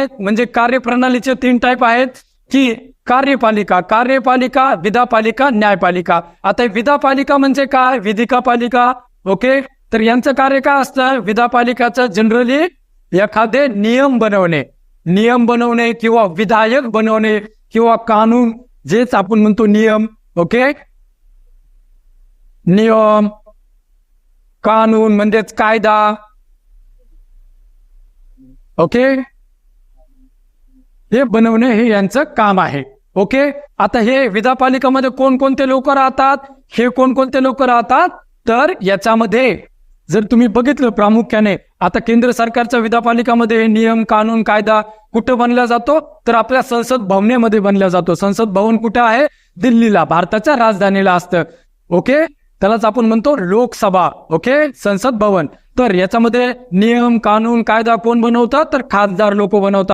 म्हणजे कार्यप्रणालीचे तीन टाईप आहेत की कार्यपालिका कार्यपालिका विधापालिका न्यायपालिका. आता विधापालिका म्हणजे काय? विधिका पालिका ओके? तर यांचं कार्य काय असतं? विधापालिकाचं जनरली एखादे नियम बनवणे. नियम बनवणे किंवा विधायक बनवणे किंवा कानून जेच आपण म्हणतो नियम ओके? नियम कानून म्हणजेच कायदा ओके? हे बनवणे हे यांचं काम आहे. ओके? आता हे विधापालिकामध्ये कोणकोणते लोक राहतात? हे कोणकोणते लोक राहतात? तर याच्यामध्ये जर तुम्ही बघितलं प्रामुख्याने आता केंद्र सरकारच्या विधापालिकामध्ये नियम कानून कायदा कुठं बनला जातो? तर आपल्या संसद भवनेमध्ये बनला जातो. संसद भवन कुठं आहे? दिल्लीला भारताच्या राजधानीला असतं. ओके? त्यालाच आपण म्हणतो लोकसभा. ओके? संसद भवन. तर याच्यामध्ये नियम कानून कायदा कोण बनवतात? तर खासदार लोक बनवतात.